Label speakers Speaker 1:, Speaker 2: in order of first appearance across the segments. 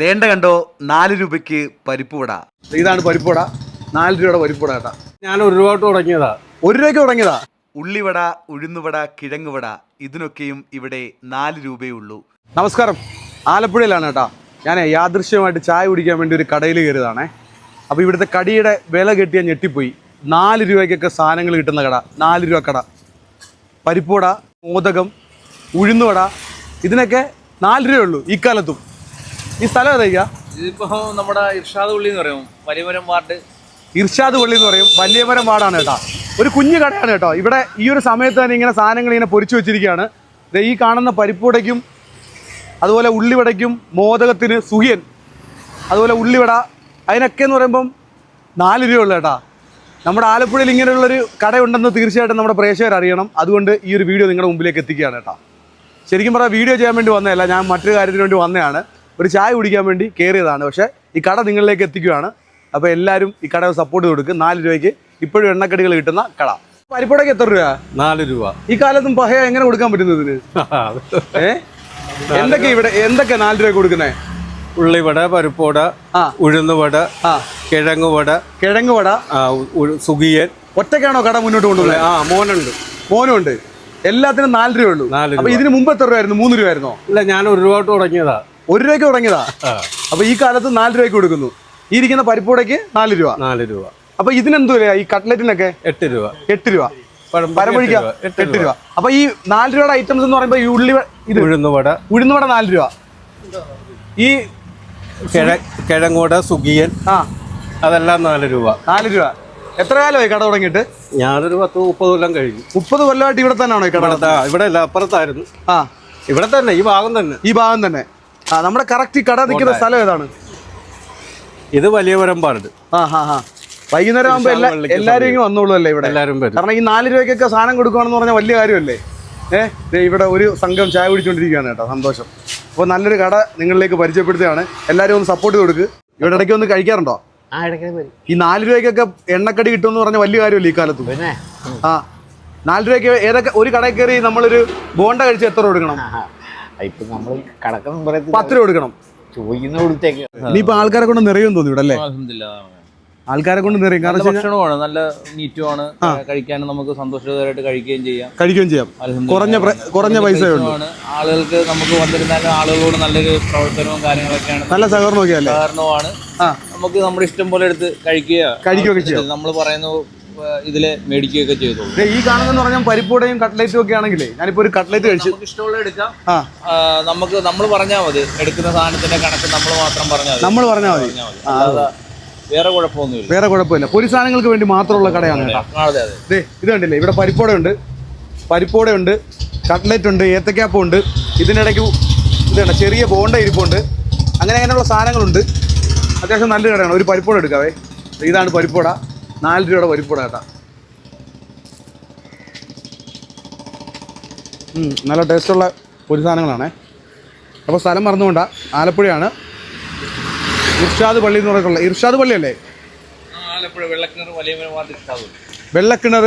Speaker 1: ദേണ്ട കണ്ടോ നാല് രൂപയ്ക്ക് പരിപ്പുവട ഇതാണ് പരിപ്പുവട നാല് രൂപയുടെ പരിപ്പുവട കേട്ടാ.
Speaker 2: ഞാൻ ഒരു രൂപ തുടങ്ങിയതാ.
Speaker 1: ഒരു രൂപയ്ക്ക് തുടങ്ങിയതാ? ഉള്ളിവട ഉഴുന്നുവട കിഴങ്ങുവട ഇതിനൊക്കെയും ഇവിടെ നാല് രൂപയേ ഉള്ളൂ. നമസ്കാരം. ആലപ്പുഴയിലാണ് കേട്ടാ. ഞാൻ യാദൃശ്യമായിട്ട് ചായ കുടിക്കാൻ വേണ്ടി ഒരു കടയിൽ കയറിയതാണേ. അപ്പോൾ ഇവിടുത്തെ കടിയുടെ വില കെട്ടിയാൽ ഞെട്ടിപ്പോയി. നാല് രൂപയ്ക്കൊക്കെ സാധനങ്ങൾ കിട്ടുന്ന കട. നാല് രൂപ കട. പരിപ്പുവട മോദകം ഉഴുന്നുവട ഇതിനൊക്കെ നാല് രൂപയുള്ളൂ ഇക്കാലത്തും. ഈ സ്ഥലം ഏതാ
Speaker 3: ഇതിപ്പോ നമ്മുടെ ഇർഷാദ് പള്ളി എന്ന് പറയും വലിയമരം വാർഡ്.
Speaker 1: ഇർഷാദ് പള്ളി എന്ന് പറയും വലിയമരം വാർഡാണ് കേട്ടോ. ഒരു കുഞ്ഞു കടയാണ് കേട്ടോ. ഇവിടെ ഈ ഒരു സമയത്ത് തന്നെ ഇങ്ങനെ സാധനങ്ങൾ ഇങ്ങനെ പൊരിച്ചു വെച്ചിരിക്കുകയാണ്. ഈ കാണുന്ന പരിപ്പുടയ്ക്കും അതുപോലെ ഉള്ളിവടയ്ക്കും മോദകത്തിന് സുഖിയൻ. അതുപോലെ ഉള്ളിവട അതിനൊക്കെ എന്ന് പറയുമ്പം നാല് രൂപ ഉള്ളു കേട്ടാ. നമ്മുടെ ആലപ്പുഴയിൽ ഇങ്ങനെയുള്ളൊരു കടയുണ്ടെന്ന് തീർച്ചയായിട്ടും നമ്മുടെ പ്രേക്ഷകർ അറിയണം. അതുകൊണ്ട് ഈ ഒരു വീഡിയോ നിങ്ങളുടെ മുമ്പിലേക്ക് എത്തിക്കുകയാണ് കേട്ടോ. ശരിക്കും പറഞ്ഞാൽ വീഡിയോ ചെയ്യാൻ വേണ്ടി വന്നതല്ല ഞാൻ മറ്റൊരു കാര്യത്തിന് വേണ്ടി വന്നതാണ്. ഒരു ചായ കുടിക്കാൻ വേണ്ടി കയറിയതാണ് പക്ഷേ ഈ കട നിങ്ങളിലേക്ക് എത്തിക്കുകയാണ്. അപ്പോൾ എല്ലാവരും ഈ കട സപ്പോർട്ട് കൊടുക്കും. നാല് രൂപയ്ക്ക് ഇപ്പോഴും എണ്ണക്കടികൾ കിട്ടുന്ന കട. പരിപ്പടയ്ക്ക് എത്ര രൂപ
Speaker 2: നാല് രൂപ.
Speaker 1: ഈ കാലത്തും പഹയ എങ്ങനെ കൊടുക്കാൻ പറ്റുന്നതിന് ഏ? എന്തൊക്കെ ഇവിടെ എന്തൊക്കെ നാല് രൂപ കൊടുക്കുന്നേ?
Speaker 2: ഉള്ളിവട പരിപ്പുവട
Speaker 1: ആ.
Speaker 2: ഉഴുന്നുവട
Speaker 1: ആ.
Speaker 2: കിഴങ്ങുവട കിഴങ്ങുവട. സുഖിയൻ.
Speaker 1: ഒറ്റയ്ക്കാണോ കട മുന്നോട്ട് കൊണ്ടുപോകുന്നത്
Speaker 2: ആ മോനുണ്ട്.
Speaker 1: മോനും ഉണ്ട് എല്ലാത്തിനും നാല് രൂപ ഉള്ളൂ.
Speaker 2: നാല് രൂപ.
Speaker 1: ഇതിന് മുമ്പ് എത്ര രൂപയായിരുന്നു? മൂന്ന് രൂപയായിരുന്നോ?
Speaker 2: ഇല്ല ഞാൻ ഒരു രൂപ തുടങ്ങിയതാ.
Speaker 1: ഒരു രൂപയ്ക്ക് തുടങ്ങിയതാ. അപ്പൊ ഈ കാലത്ത് നാല് രൂപയ്ക്ക് കൊടുക്കുന്നു. ഈ ഇരിക്കുന്ന പരിപ്പൂടയ്ക്ക് നാല് രൂപ.
Speaker 2: നാല് രൂപ.
Speaker 1: അപ്പൊ ഇതിനെന്തു വില ഈ കട്ട്ലറ്റിനൊക്കെ?
Speaker 2: എട്ട് രൂപ.
Speaker 1: എട്ട് രൂപ.
Speaker 2: പഴംപൊരി
Speaker 1: പരമൊഴിക്ക
Speaker 2: എട്ട് രൂപ.
Speaker 1: അപ്പൊ ഈ നാല് രൂപയുടെ ഐറ്റംസ് എന്ന് പറയുമ്പോ ഈ ഉള്ളി ഇത്
Speaker 2: ഉഴുന്നുവട.
Speaker 1: ഉഴുന്നുവട നാല് രൂപ. ഈ
Speaker 2: കിഴങ്ങോട സുഗിയൻ
Speaker 1: ആ.
Speaker 2: അതെല്ലാം നാല് രൂപ.
Speaker 1: നാല് രൂപ. എത്ര കാലമായി കട തുടങ്ങിയിട്ട്?
Speaker 2: ഞാനൊരു പത്ത് മുപ്പത് കൊല്ലം കഴിഞ്ഞു.
Speaker 1: മുപ്പത് കൊല്ലമായിട്ട് ഇവിടെ തന്നെയാണോ ഈ കട
Speaker 2: ഇവിടെ അല്ല അപ്പുറത്തായിരുന്നു.
Speaker 1: ആ.
Speaker 2: ഇവിടെ തന്നെ ഈ ഭാഗം തന്നെ.
Speaker 1: ഈ ഭാഗം തന്നെ. നമ്മുടെ കറക്റ്റ് കട നിൽക്കുന്ന സ്ഥലം ഏതാണ്?
Speaker 2: ഇത് വലിയ പാർഡ്
Speaker 1: ആ ഹാ ഹാ വൈകുന്നേരം ആകുമ്പോൾ എല്ലാ എല്ലാവരും ഇങ്ങ് വന്നോളൂ അല്ലേ ഇവിടെ?
Speaker 2: എല്ലാവരും
Speaker 1: കാരണം ഈ നാല് രൂപയ്ക്കൊക്കെ സാധനം കൊടുക്കുകയാണെന്ന് പറഞ്ഞാൽ വലിയ കാര്യമല്ലേ? ഏഹ് ദേ ഇവിടെ ഒരു സംഘം ചായ കുടിച്ചുകൊണ്ടിരിക്കുകയാണ് കേട്ടോ സന്തോഷം. അപ്പോൾ നല്ലൊരു കട നിങ്ങളിലേക്ക് പരിചയപ്പെടുത്തുകയാണ്. എല്ലാവരും ഒന്ന് സപ്പോർട്ട് കൊടുക്ക്. ഇവിടെ ഇടയ്ക്ക് ഒന്ന് കഴിക്കാറുണ്ടോ? ഈ നാല് രൂപയ്ക്കൊക്കെ എണ്ണക്കടി കിട്ടുമെന്ന് പറഞ്ഞാൽ വലിയ കാര്യമല്ലേ ഈ കാലത്ത്?
Speaker 4: പിന്നെ?
Speaker 1: ആ. നാല് രൂപയ്ക്ക് ഏതൊക്കെ ഒരു കടയിൽ കയറി നമ്മളൊരു ബോണ്ട കഴിച്ച് എത്ര കൊടുക്കണം?
Speaker 4: ഇപ്പൊ നമ്മൾ കടക്കുന്ന പറയത്തില്ല
Speaker 1: പത്ത് രൂപ കൊടുക്കണം.
Speaker 4: ചോദിക്കുന്ന കൊടുത്തേക്ക്.
Speaker 1: ഇനിയിപ്പോ ആൾക്കാരെ കൊണ്ട് നിറയും തോന്നി ഇവിടെ അല്ലേ? ആൾക്കാരെ കൊണ്ട് നിറയും. കാരണം
Speaker 3: ഭക്ഷണമാണ് നല്ല നീറ്റുമാണ് കഴിക്കാനും നമുക്ക് സന്തോഷകരമായിട്ട് കഴിക്കുകയും ചെയ്യാം.
Speaker 1: കഴിക്കുകയും ചെയ്യാം. കുറഞ്ഞ കുറഞ്ഞ
Speaker 3: പൈസ
Speaker 1: പൈസയേ ഉള്ളൂ
Speaker 3: ആളുകൾക്ക് നമുക്ക് വന്നിരുന്നാലും ആളുകളോട് നല്ലൊരു പ്രവർത്തനവും കാര്യങ്ങളൊക്കെയാണ്.
Speaker 1: നല്ല സഹകരണമൊക്കെ സഹകരണമാണ്
Speaker 3: കാരണമാണ് നമുക്ക് നമ്മുടെ ഇഷ്ടം പോലെ എടുത്ത് കഴിക്കുക
Speaker 1: കഴിക്കുകയൊക്കെ ചെയ്യാം.
Speaker 3: നമ്മൾ പറയുന്ന ഇതിൽ മേടിക്കുകയൊക്കെ ചെയ്തോളൂ
Speaker 1: ഈ കാണുന്ന പറഞ്ഞാൽ പരിപ്പൂടയും കട്ട്ലേറ്റും ഒക്കെ ആണെങ്കിലേ ഞാനിപ്പോ ഒരു കട്ട്ലറ്റ് കഴിച്ചു
Speaker 3: നമുക്ക് ഇഷ്ടമുള്ള എടുക്കാം. നമുക്ക് നമ്മൾ പറഞ്ഞാൽ മതി. എടുക്കുന്ന സാധനത്തിന്റെ കണക്ക് നമ്മൾ മാത്രം പറഞ്ഞാൽ മതി.
Speaker 1: നമ്മൾ പറഞ്ഞാൽ മതി.
Speaker 3: വേറെ കുഴപ്പമൊന്നുമില്ല.
Speaker 1: വേറെ കുഴപ്പമില്ല. പൊരി സാധനങ്ങൾക്ക് വേണ്ടി മാത്രമുള്ള കടയാണ്
Speaker 3: അതെ അതെ
Speaker 1: ഇത് കണ്ടില്ലേ? ഇവിടെ പരിപ്പോടയുണ്ട് പരിപ്പോടയുണ്ട് കട്ട്ലറ്റ് ഉണ്ട് ഏത്തക്കാപ്പം ഉണ്ട് ഇതിനിടയ്ക്ക് ഇത് കണ്ട? ചെറിയ ബോണ്ട ഇരിപ്പുണ്ട്. അങ്ങനെ അങ്ങനെയുള്ള സാധനങ്ങളുണ്ട്. അത്യാവശ്യം നല്ല കടയാണ്. ഒരു പരിപ്പോട എടുക്കാവേ. ഇതാണ് പരിപ്പോട നാല് രൂപയുടെ പരിപ്പോട ഏട്ടാ നല്ല ടേസ്റ്റുള്ള പൊരി സാധനങ്ങളാണേ അപ്പോൾ സ്ഥലം മറന്നുകൊണ്ട ആലപ്പുഴയാണ്. ഇർഷാദ് പള്ളി എന്ന് പറഞ്ഞിട്ടുള്ള ഇർഷാദ് പള്ളിയല്ലേ?
Speaker 3: വെള്ളക്കിണർ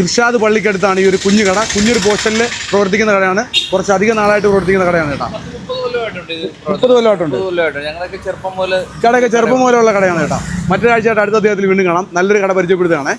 Speaker 1: ഇർഷാദ് പള്ളിക്കടുത്താണ് ഈ ഒരു കുഞ്ഞു കട. കുഞ്ഞൊരു പോസ്റ്റലിൽ പ്രവർത്തിക്കുന്ന കടയാണ്. കുറച്ചധികം നാളായിട്ട് പ്രവർത്തിക്കുന്ന കടയാണ് കേട്ടോ. കൊല്ലമായിട്ടുണ്ട്.
Speaker 3: മുപ്പത് കൊല്ലമായിട്ടുണ്ട്. ഞങ്ങളൊക്കെ ചെറുപ്പം മുതൽ
Speaker 1: കടയൊക്കെ ചെറുപ്പം മുതലുള്ള കടയാണ് കേട്ടോ. മറ്റൊരാഴ്ചയായിട്ട് അടുത്ത അദ്ദേഹത്തിൽ വീണ്ടും കാണാം. നല്ലൊരു കട പരിചയപ്പെടുത്തുകയാണേ.